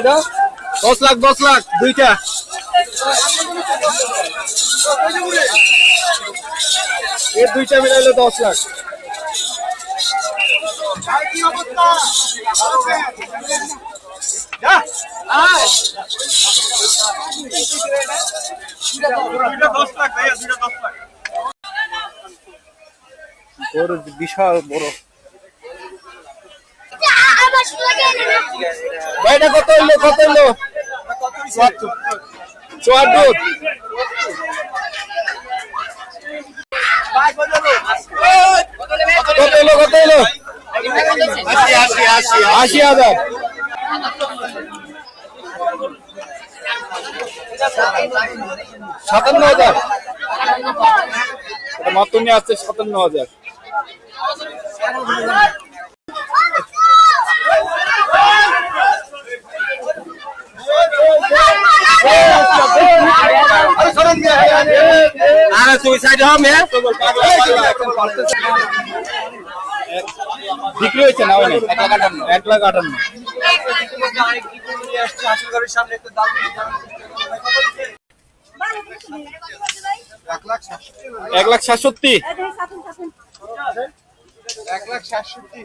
এটা? দশ লাখ দশ লাখ দুইটা। এর দুইটা মিলাইলে দশ লাখ। বড় বিশাল বড়। ভাই এটা কত হইল কত হইল? চুয়াত্তর কত হইল কত হইল? আশি হাজার। সাতান্ন হাজার। মাত্র নিয়ে আসছে সাতান্ন হাজার। আরে তুই সাইড হ মে বিক্রি হয়েছে না অনেক? এক লাখ আটান্ন। এক লাখ সাতষট্টি। এক লাখ সাতষট্টি।